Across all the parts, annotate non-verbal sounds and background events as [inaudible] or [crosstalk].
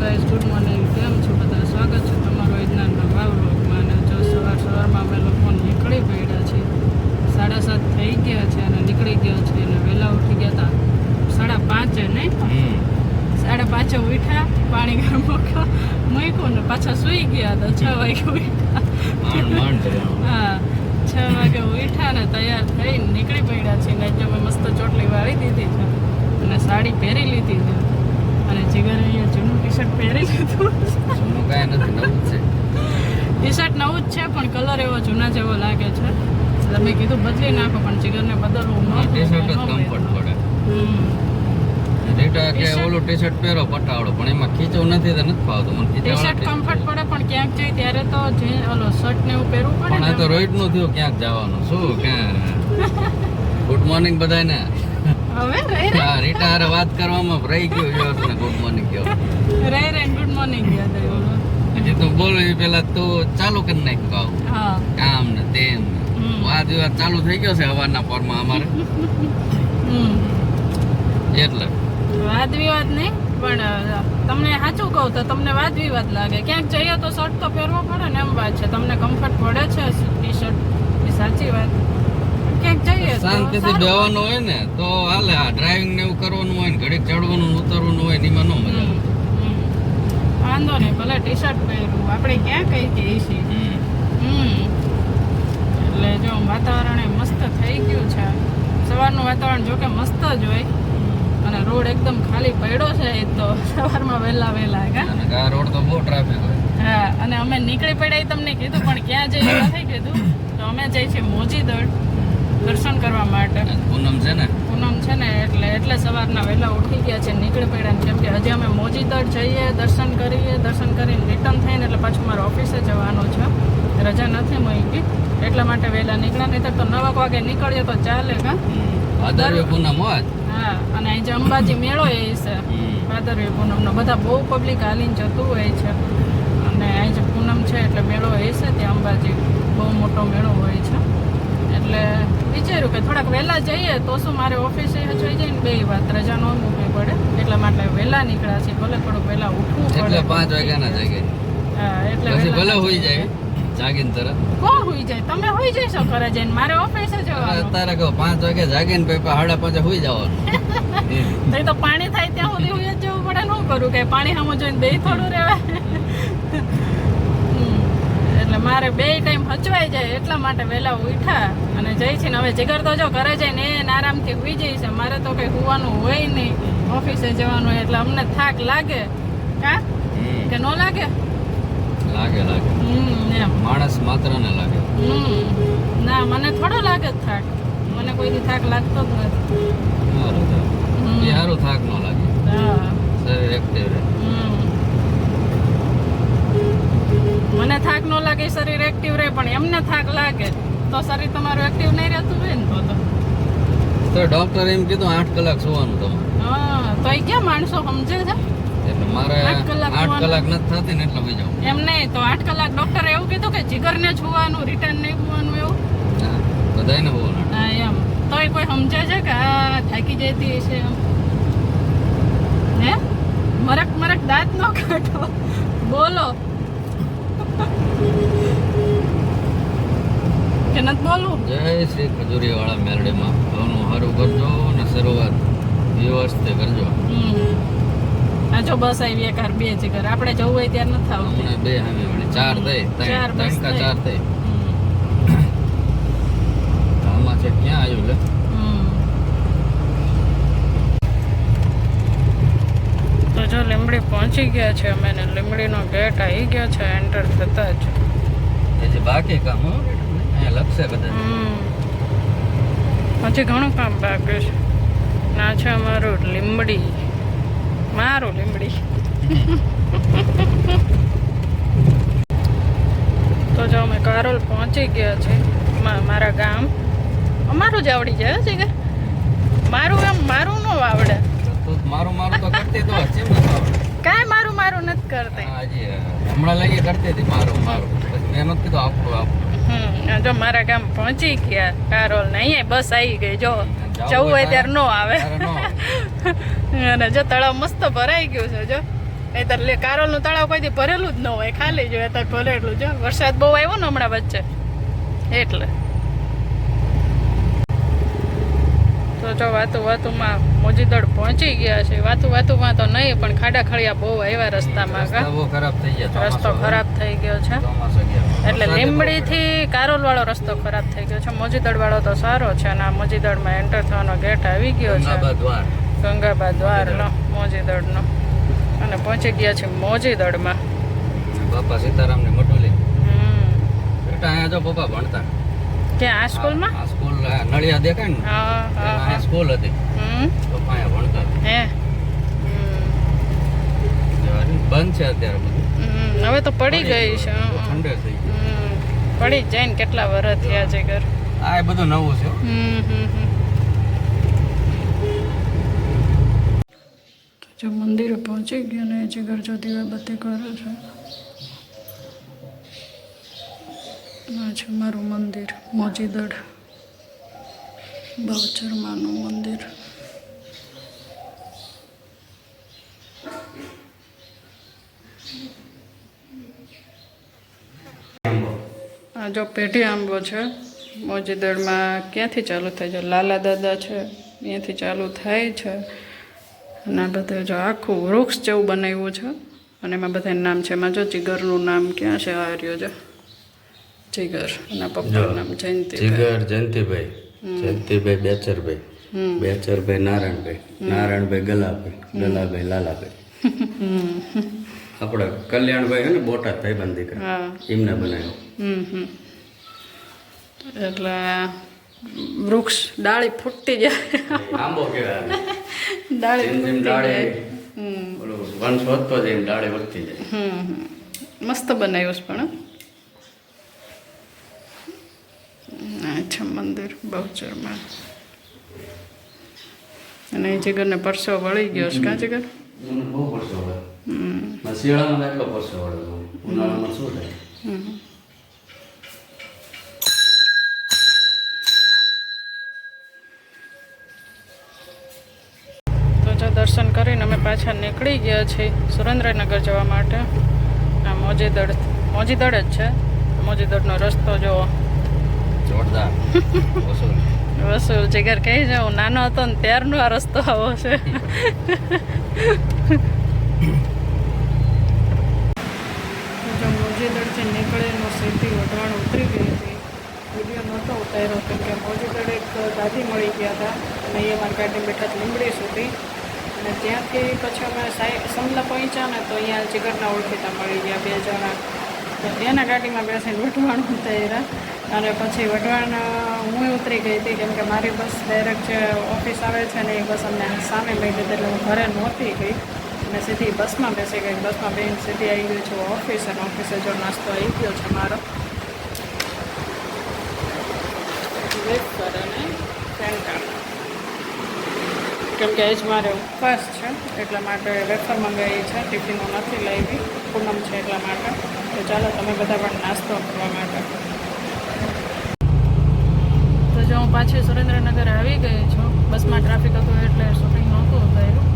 Guys good morning કેમ છો બધા? સ્વાગત છે તમારો વિજ્ઞાનના ભાવ લોકમાં અને જો સવાર સવારમાં અમે લોકો નીકળી પડ્યા છીએ. સાડા સાત થઈ ગયા છે અને નીકળી ગયા છે અને વહેલા ઉઠી ગયા હતા સાડા પાંચે નહીં? સાડા પાંચે ઉઠ્યા પાણી ગરમ મૂક્યો મૂક્યું ને પાછા સૂઈ ગયા હતા. છ વાગે ઉઠ્યા. હા છ વાગે ઉઠ્યા ને તૈયાર થઈને નીકળી પડ્યા છીએ. ને અમે મેં મસ્ત ચોટલી વાળી દીધી છે. અને સાડી પહેરી લીધી છે. અને જીગર અહીંયા જૂનું કાંઈ નથી નવું જ છે. ટી શર્ટ નવું જ છે પણ કલર એવો જૂના જેવો લાગે છે. એટલે મેં કીધું બદલી નાખો પણ જીગરને બદલવું ન ટી શર્ટ જ કમ્ફર્ટ પડે. રીટા કે ઓલું ટી શર્ટ પહેરો પટાવડો પણ એમાં ખીચવું નથી તો નથી ફાવતું. મને ટી શર્ટ કમ્ફર્ટ પડે પણ ક્યાંક જઈ ત્યારે તો જે ઓલો શર્ટ ને એવું પહેરવું પડે પણ આ તો ને થયું ક્યાંક જવાનું? શું ક્યાં? ગુડ મોર્નિંગ બધાને હવે? રીટા હારે વાત કરવામાં રહી ગયું ગુડ મોર્નિંગ કહો રહી રહી ગુડ મોર્નિંગ યાદ આવ્યું હજી તો બોલો એ પેલા તો ચાલુ કરી નાખ્યું કહું હા. કામ ને તેમ. વાદ વિવાદ ચાલુ થઈ ગયો છે હવારના પોરમાં અમારે. હમ. એટલે. વાદ વિવાદ નહીં પણ તમને સાચું કહું તો તમને વાદ વિવાદ લાગે. ક્યાંક જઈએ તો શર્ટ તો પહેરવો પડે ને એમ વાત છે. તમને કમ્ફર્ટ પડે છે ટી શર્ટ એ સાચી વાત? ક્યાંક જઈએ શાંતિથી. બેવાનું હોય ને તો હાલે આ ડ્રાઇવિંગ ને એવું કરવાનું હોય ને ઘડીક ચડવાનું ઉતરવાનું હોય ને એમાં ન મજા હમ, નહીં ભલે ટી શર્ટ પહેર્યું આપણે ક્યાં કઈ કહીએ છીએ? હમ. એટલે જો વાતાવરણ મસ્ત થઈ ગયું છે. સવારનું વાતાવરણ જોકે મસ્ત જ હોય. અને રોડ એકદમ ખાલી પડ્યો છે એ તો સવારમાં વહેલા વહેલા કા? રોડ તો બહુ ટ્રાફિક હોય. હા અને અમે નીકળી પડ્યા તમને કીધું પણ ક્યાં જઈએ નથી કીધું. તો અમે જઈએ છીએ મોજીદળ દર્શન કરવા માટે. પૂનમ છે ને પૂનમ છે ને એટલે એટલે સવારના વહેલા ઉઠી ગયા છે નીકળી પડ્યા કેમ કે હજી અમે મોજીદળ જઈએ દર્શન કરીએ દર્શન કરીને રિટર્ન થઈને એટલે પાછું મારે ઓફિસે જવાનું છે. રજા નથી મૂકી એટલા માટે વહેલા નીકળ્યા નહીં તો નવ વાગે નીકળીએ તો ચાલે કા? ભાદરવી પૂનમ હા અને અહીં જે અંબાજી મેળો એ છે. ભાદરવી પૂનમનો બધા બહુ પબ્લિક હાલીને જતું હોય છે. અને અહીં જે પૂનમ છે એટલે મેળો એ છે ત્યાં અંબાજી. બહુ મોટો મેળો હોય છે. એટલે વિચાર્યું કે થોડાક વહેલા જઈએ તો શું મારે ઓફિસે જઈ જાય ને બે વાત રજા ન મૂકવી પડે. એટલા માટે વહેલા નીકળ્યા છે ભલે થોડુંક વહેલા ઉઠવું પડે. એટલે પાંચ વાગ્યાના જાગે. હા એટલે ભલે હોઈ જાય જાગીને તરત. કોણ હોઈ જાય? તમે હોઈ જઈશો ઘરે જઈને. મારે ઓફિસે જવાનું. અત્યારે કહો પાંચ વાગે જાગીને પછી સાડા પાંચે હોઈ જવાનું. [laughs] નહીં તો તો પાણી થાય ત્યાં સુધી હોઈ જ જવું પડે. શું કરું કે પાણી સામું જોઈને બે થોડું રહેવાય. મારે બે ટાઈમ હચવાઈ જાય એટલા માટે વહેલા ઉઠા અને જઈ છે હવે જીગર તો જો ઘરે જઈને એને આરામથી ઉઈ જાય છે. મારે તો કઈ હોવાનું હોય નહીં. ઓફિસે જવાનું એટલે અમને થાક લાગે. કા. કે ન લાગે? લાગે લાગે. હમ ને માણસ માત્ર ને લાગે. હમ. ના મને થોડો લાગે જ થાક. મને કોઈ થાક લાગતો જ નથી. સારું થાક ન લાગે. હા. શરીર એક્ટિવ રહે હમ. મને થાક ન લાગે શરીર એક્ટિવ રહે પણ એમને થાક લાગે. તો શરીર તમારું એક્ટિવ નહીં રહેતું હોય ને તો તો. તો ડોક્ટર એમ કીધું આઠ કલાક સુવાનું તો. હા તો એ ક્યાં માણસો સમજે છે? એટલે મારે આઠ કલાક નથી થતી ને એટલે હોઈ એમ નહીં તો આઠ કલાક ડોક્ટરે એવું કીધું કે જીગરને છૂવાનું રિટર્ન નહીં હોવાનું એવું. બહુ લાગે. હા એમ. તોય કોઈ સમજે છે કે આ થાકી જતી છે એમ. હે? મરક મરક દાંત ન કાઢો. બોલો. નથી બોલવું જય શ્રી ઘણું સારું કરજો અને શરૂઆત વ્યવસ્થિત કરજો. જો બસ આવી એક હાર બે જ આપણે જવું હોય ત્યારે નથી આવતી. હમણાં બે હામે વળી ચાર થઈ. ત્રણ કા ચાર થઈ. આમાં છે ક્યાં આવ્યું લે હમ. તો જો લીમડી પહોંચી ગયા છે અમે ને લીમડીનો ગેટ આવી ગયો છે એન્ટર થતા જ. હજી બાકી કામ હો અહીંયા લખશે બધા. હજી ઘણું કામ બાકી છે. ના છે અમારું લીમડી મારું લીમડી [laughs] તો જો અમે કારોલ પહોંચી ગયા છે મારા ગામ. અમારું જ આવડી જાય છે કે. મારું એમ મારું ન આવડે. મારું મારું તો કરતી તો હશે કાંઈ મારું મારું નથી કરતી. હાજી હમણાં લગી કરતી હતી મારું મારું. પછી મેં નથી કીધું આપણું આપણું. જો મારા ગામ પહોંચી ગયા કારોલ ને અહીંયા બસ આવી ગઈ જો જવું હોય ત્યારે નો આવે. ન આવે. અને જો તળાવ મસ્ત ભરાઈ ગયું છે જો. નહીતર લે કારોલનું તળાવ કોઈ ભરેલું જ ન હોય ખાલી જો અત્યારે ભરેલું જો વરસાદ બહુ આવ્યો ને હમણાં વચ્ચે. એટલે. તો જો વાતું વાતુમાં મોજીદળ પહોંચી ગયા છે. વાતું વાતુમાં તો નહીં પણ ખાડા ખડિયા બહુ આવ્યા રસ્તામાં કા? ખરાબ થઈ ગયા રસ્તો ખરાબ થઈ ગયો છે. એટલે લીમડીથી કારોલવાળો કારોલ વાળો રસ્તો ખરાબ થઈ ગયો છે. મોજીદળ વાળો તો સારો છે અને આ મોજીદળમાં એન્ટર થવાનો ગેટ આવી ગયો છે. ગંગાબા દ્વાર. ગંગાબા દ્વારનો મોજીદળનો. અને પહોંચી ગયા છે મોજીદળમાં. બાપા સીતારામને મટોલી હમ. બેટા અહીંયા જો પપ્પા ભણતા. ક્યાં આ સ્કૂલમાં? આ સ્કૂલ નળિયા દેખાય ને? હા હા સ્કૂલ હતી. હમ. તો પાયા ભણતા હે. બંધ છે અત્યારે બધું. હમ. હવે તો પડી ગઈ છે. ઠંડે થઈ ગયું. હમ. પડી જઈને જાય ને કેટલા વર્ષ થયા છે ઘર. આ એ બધું નવું છે. જો મંદિરે પહોંચી ગયો ને જીગર જો દીવાબત્તી કરે છે. આ છે, મારું મંદિર, મોજીદડ બાવચરમાનું મંદિર. આ જો પેઢી આંબો છે, મોજીદડમાં ક્યાંથી ચાલુ થાય છે? લાલા દાદા છે અહીંયાથી ચાલુ થાય છે. અને બધે જો આખું વૃક્ષ જેવું બનાવ્યું છે, અને એમાં બધાનું નામ છે, એમાં જો જીગરનું નામ ક્યાં છે, આ રહ્યો જો જીગર અને પપ્પાનું નામ જયંતિ જીગર જયંતિભાઈ. જયંતિભાઈ બેચરભાઈ. બેચરભાઈ નારાયણભાઈ. નારાયણભાઈ ગલાભાઈ. ગલાભાઈ લાલાભાઈ. આપણે કલ્યાણભાઈ અને ને બોટાદ ભાઈબંધ દીકરા. એમને બનાવ્યો. એટલે વૃક્ષ ડાળી ફૂટતી જાય. આંબો કેવાય ડાળી ડાળે વંશ વધતો જાય ડાળે વધતી જાય. મસ્ત બનાવ્યો છે પણ હં. આ છે મંદિર બહુચરમાં અને જીગરને પરસો વળી ગયો છે. કાં જગર બહુ પરસો વળે. શિયાળામાં એટલો પરસો વળે ઉનાળામાં શું થાય? હમ. તો જો દર્શન કરીને અમે પાછા નીકળી ગયા છીએ સુરેન્દ્રનગર જવા માટે. આ મોજીદળ મોજીદળ જ છે. મોજીદળનો રસ્તો જો જોરદાર. [laughs] વસૂલ. જીગર કહી છે હું નાનો હતો ને ત્યારનો આ રસ્તો આવો છે. મોજીદળથી નીકળીને સીધી વઢવાણ ઉતરી ગઈ હતી. વીડિયો નહોતો ઉતાર્યો કેમ કે મોજીદળ એક દાદી મળી ગયા હતા અને એ મારા ગાડી બેઠા જ લીંબડી સુધી. અને ત્યાંથી પછી અમે સાઈ સમલા પહોંચ્યા ને તો અહીંયા જીગરના ઓળખીતા મળી ગયા બે જણા. એના ગાડીમાં બેસીને વઢવાણ ઉતાર્યા અને પછી વઢવાણ, હું ઉતરી ગઈ હતી કેમ કે મારી બસ ડાયરેક્ટ જે ઓફિસ આવે છે ને એ બસ અમને સામે મળી હતી એટલે હું ઘરે નહોતી ગઈ. અને સીધી બસમાં બેસી ગઈ. બસમાં બેન સીધી આવી ગઈ છું ઓફિસ અને ઓફિસે જો નાસ્તો આવી ગયો છે મારો. વેફર અને પેન્ટાળ કેમ કે એ જ મારે ઉપવાસ છે, એટલા માટે વેફર મંગાવી છે, ટિફિનો નથી લાવી. પૂનમ છે એટલા માટે. તો ચાલો તમે બધા પણ નાસ્તો કરવા માટે. તો જો હું પાછી સુરેન્દ્રનગર આવી ગઈ છું બસમાં ટ્રાફિક હતું એટલે શોપિંગ નહોતું થયું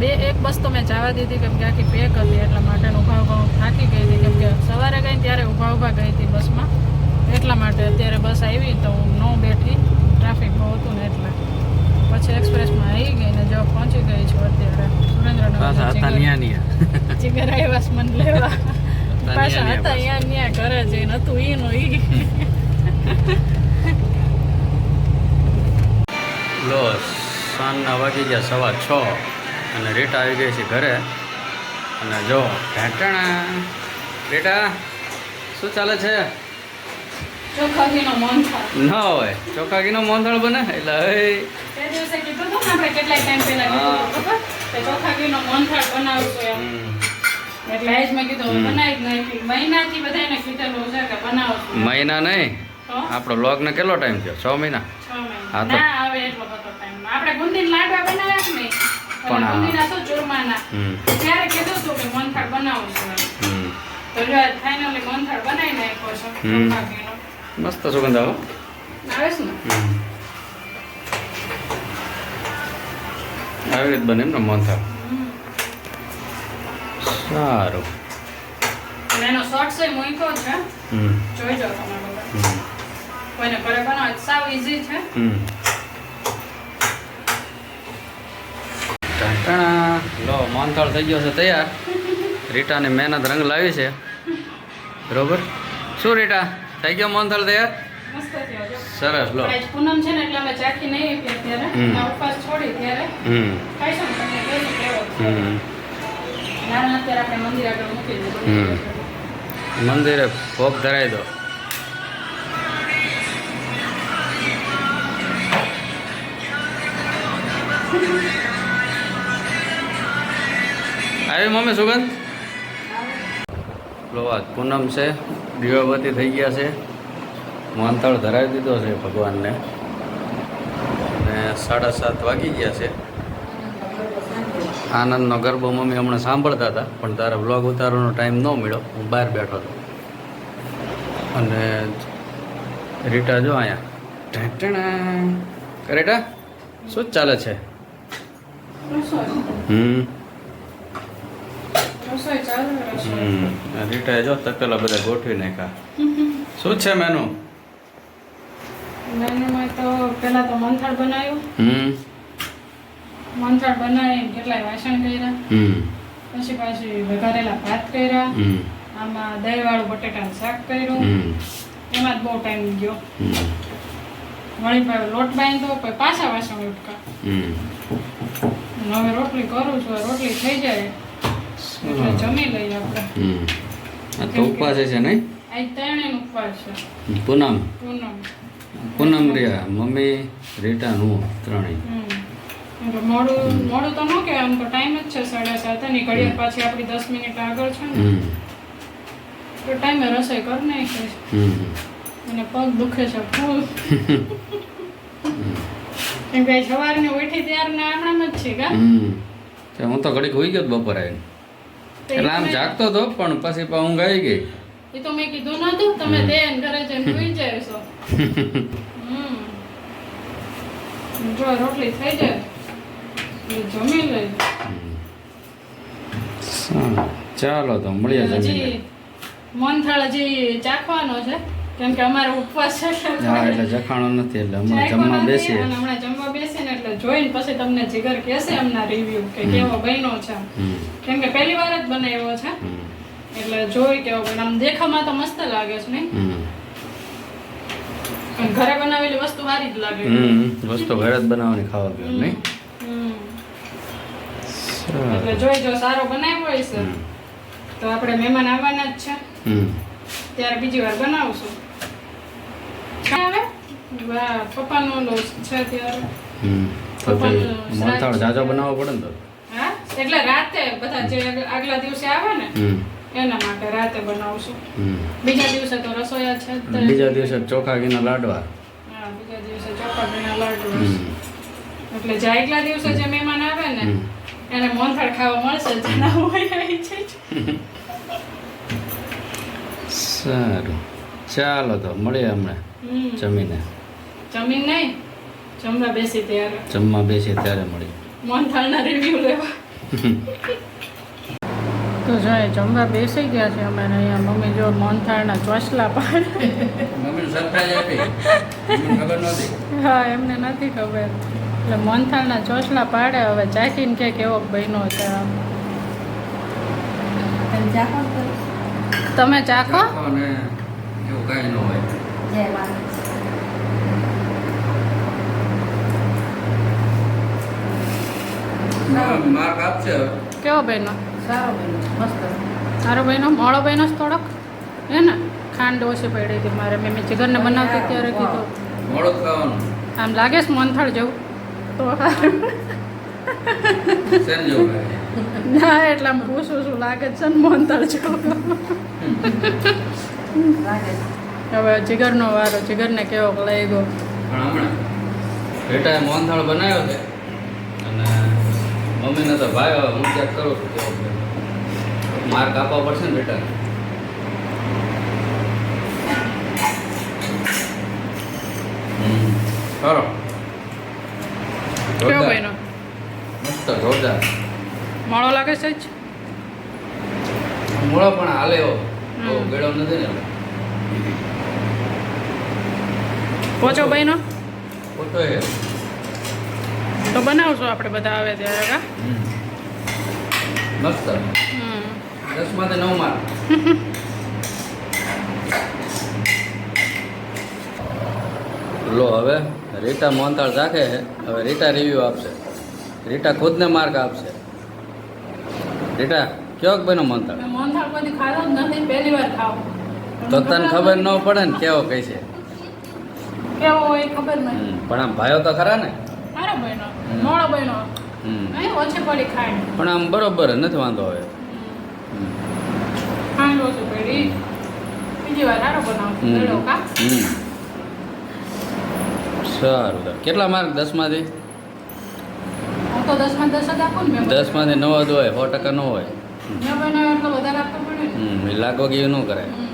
બે એક બસ તો મેં જવા દીધી કેમ કે આખી પેક હતી એટલા માટે ઊભા ઊભા હું થાકી ગઈ હતી. કેમ કે સવારે ગઈ ત્યારે ઊભા ઊભા ગઈ હતી બસમાં. એટલા માટે અત્યારે બસ આવી તો હું ન બેઠી. ટ્રાફિક બહુ હતું ને એટલે. પછી એક્સપ્રેસમાં આવી ગઈ ને જો પહોંચી ગઈ છું અત્યારે. સુરેન્દ્રનગર ન્યા આવ્યા મન લેવા. પાછા હતા અહીંયા ન્યા ઘરે જઈને હતું એનું ઈ. લો સાંજના વાગી ગયા સવા છ અને રેટા આવી ગઈ છે ઘરે. અને જો ઢાંટણા રેટા શું ચાલે છે? ન હોય. ચોખ્ખા ઘીનો મોંધળ બને? એટલે હવે તે દિવસે કીધું હતું ને આપણે કેટલાય ટાઈમ પહેલા કીધું હતું ખબર? કે ચોખ્ખા ઘીનો મોહનથાળ બનાવશું એમ. હમ, એટલે આજ મેં કીધું બનાવી જ નાખી મહિનાથી બધાને કીધેલું છે કે બનાવશું મહિના નહીં? આપણો લોગને કેટલો ટાઈમ થયો? છ મહિના? હા તો- આવે એટલો બધો ટાઈમ આપણે ગુંદીન લાડવા બનાવ્યા કે પણ ગુંદીના તો ચૂરમાના ત્યારે કીધું હતું કે મોહનથાળ બનાવશું એમ. તો જો ફાઇનલી મોહનથાળ બનાવી નાખ્યો છે હમ. ચોખ્ખા ઘીનો મસ્ત સુગંધ આવો આવે છે ને? આવી રીત બને એમ ને મોહનથાળ. સારું. એનો શોર્ટ છે મૂક્યો છે. હમ. જોઈ જાઓ તમે બધા કોઈને બનાવે સાવ ઈઝી છે. હમ. લો મોનથાળ થઈ ગયો છે તૈયાર. રીટાને મહેનત રંગ લાવી છે. બરોબર? શું રીટા? થઈ ગયો મોનથાળ તૈયાર? સરસ લો. પૂનમ છે ને એટલે અમે ચાખી નહીં ત્યારે. ઉપવાસ છોડી ત્યારે. હમ. હમ. મંદિર ભોગ ધરાવી દો. આવી મમ્મી સુગંધ? પ્રવાદ પૂનમ છે, દીવાબત્તી થઈ ગયા છે. મોહનતાળ ધરાવી દીધો છે ભગવાનને. અને સાડા સાત વાગી ગયા છે. આનંદનો ગરબો મમ્મી હમણાં સાંભળતા હતા પણ તારા વ્લોગ ઉતારવાનો ટાઈમ ન મળ્યો. હું બહાર બેઠો હતો. અને રીટા જો અહીંયા. ઢેંટણા. રીટા? શું ચાલે છે? હમ. આ જો તકેલા બધા ગોઠવી નાખ્યા. શું છે મેનુ? મેનુમાં તો પહેલા તો મંથળ બનાવ્યું. હમ. મંથાળ બનાવી કેટલાય વાસણ કર્યા. પછી પાછી વઘારેલા ભાત કર્યા. આમાં આમાં દહીંવાળું બટેટાનું શાક કર્યું. એમાં જ બહુ ટાઈમ ગયો. હમ. વળી પાછો લોટ બાંધ્યો પછી પાછા વાસણ ઉટકા. હવે રોટલી કરું છું રોટલી થઈ જાય. એટલે જમી લઈએ આપણે. આ તો ઉપવાસ છે નહીં? આજ ત્રણેય ઉપવાસ છે. પૂનમ. પૂનમ. પૂનમ રહ્યા. મમ્મી રીટા નું ત્રણેય. મોડું મોડું તો ન કહેવાય આમ તો ટાઈમ જ છે સાડા સાતની ઘડિયાળ પાછી આપણી દસ મિનિટ આગળ છે ને તો ટાઈમે રસોઈ કરી નાખી છે. અને પગ દુખે છે ફૂલ. કેમ કે સવારની ઉઠી ત્યારના આમણામ જ છે કા? હું તો ઘડીક હોઈ ગયો બપોર આવીને. એટલે આમ જાગતો હતો પણ પછી ઊંઘ આવી ગઈ. એ તો મેં કીધું નતું તમે હમ. દે ને ઘરે જઈને સુઈ જાય છો [laughs] જો રોટલી થઈ જાય એટલે જમી લઈ સારું. ચાલો તો મળીએ જમીને. મોનથાળ હજી ચાખવાનો છે કેમ કે અમારે ઉપવાસ છે. હા એટલે જખાણો નથી એટલે હમણાં જમવા બેસીએ. હમણાં જમવા બેસીને એટલે જોઈને પછી તમને જીગર કહેશે એમના રિવ્યુ કે કેવો બન્યો છે. કેમ કે પહેલી વાર જ બનાવ્યો છે. એટલે જોઈ કેવો બને આમ દેખામાં તો મસ્ત લાગે છે નહીં? ઘરે બનાવેલી વસ્તુ સારી જ લાગે. વસ્તુ ઘરે જ બનાવવાની ખાવા પીવાની. નહીં. એટલે જોઈ જો સારો બનાવ્યો હશે તો આપણે મહેમાન આવવાના જ છે. ત્યારે બીજી વાર બનાવશું. આવે? વાહ પપ્પાનો લોસ છે ત્યારે. હમ. તો તે મોહનથાળ જાજો બનાવવો પડે ને તો. હા? એટલે રાતે બધા જે આગલા દિવસે આવે ને એના માટે રાતે બનાવશું. બીજા દિવસે તો રસોયા છે. બીજા દિવસે ચોખા ઘીના લાડવા. હા બીજા દિવસે ચોપાટીના લાડુ હમ. એટલે જે આગલા દિવસે જે મહેમાન આવે ને. એને મોનથાળ ખાવા મળશે જેના હોય એ છે. સારું. ચાલો તો મળીએ હમણાં હમ. જમીને. જમીન નહીં જમવા બેસી ત્યારે. જમવા બેસી ત્યારે મળીએ. મોનથાળના રિવ્યુ લેવા. તો જો એ જમવા બેસી ગયા છે અમે અહીંયા મમ્મી જો મોનથાળના ચોસલા પાડે. મમ્મીને સરપ્રાઈઝ આપી. ખબર નહોતી. હા એમને નથી ખબર. એટલે મોનથાળના ચોસલા પાડે હવે ચાખીને કે કેવો બન્યો છે તમે ચાખો કેવો બન્યો? સારો બન્યો મસ્ત. સારો બન્યો? મોળો બન્યો થોડોક? હે ને? ખાંડ ઓછી પડી હતી મારે. મેં મેં જીગરને બનાવતી ત્યારે કીધું. આમ લાગે છે મોહનથાળ જેવું? તો સારું. ના એટલે આમ પૂછું શું લાગે છે ને જેવું લાગે હવે જીગરનો વારો જીગરને કેવો લાગ્યો પણ હમણાં બેટાએ મોહનથાળ બનાવ્યો છે અને મમ્મીને તો ભાઈ હું ચેક કરું છું કેવો બન્યો. માર્ક આપવા પડશે ને બેટા કરો કેવો બન્યો મસ્ત જોરદાર મોળો લાગે છે જ? મોળો પણ હાલે એવો ગળો નથી ને. પોચો ખોટો એ. તો બનાવશું આપણે બધા આવે ત્યારે કા? મસ્ત. દસમાંથી નવ માર્ક. [laughs] લો હવે. રીટા મોહનતાળ રાખે છે હવે રીટા રિવ્યૂ આપશે. રીટા ખુદને માર્ક આપશે. રીટા કયો બનો મોહનતાળ તો તને ખબર ન પડે ને કેવો કઈ છે. પણ આમ ભાઈઓ તો ખરા ને? બહેનો બહેનો પણ આમ બરોબર નથી વાંધો હવે. બીજી વાર સારો. સારું. કેટલા માર્ક દસમાંથી દસમાંથી નવ જ હોય સો ટકા ન હોય પડે ને કરાય.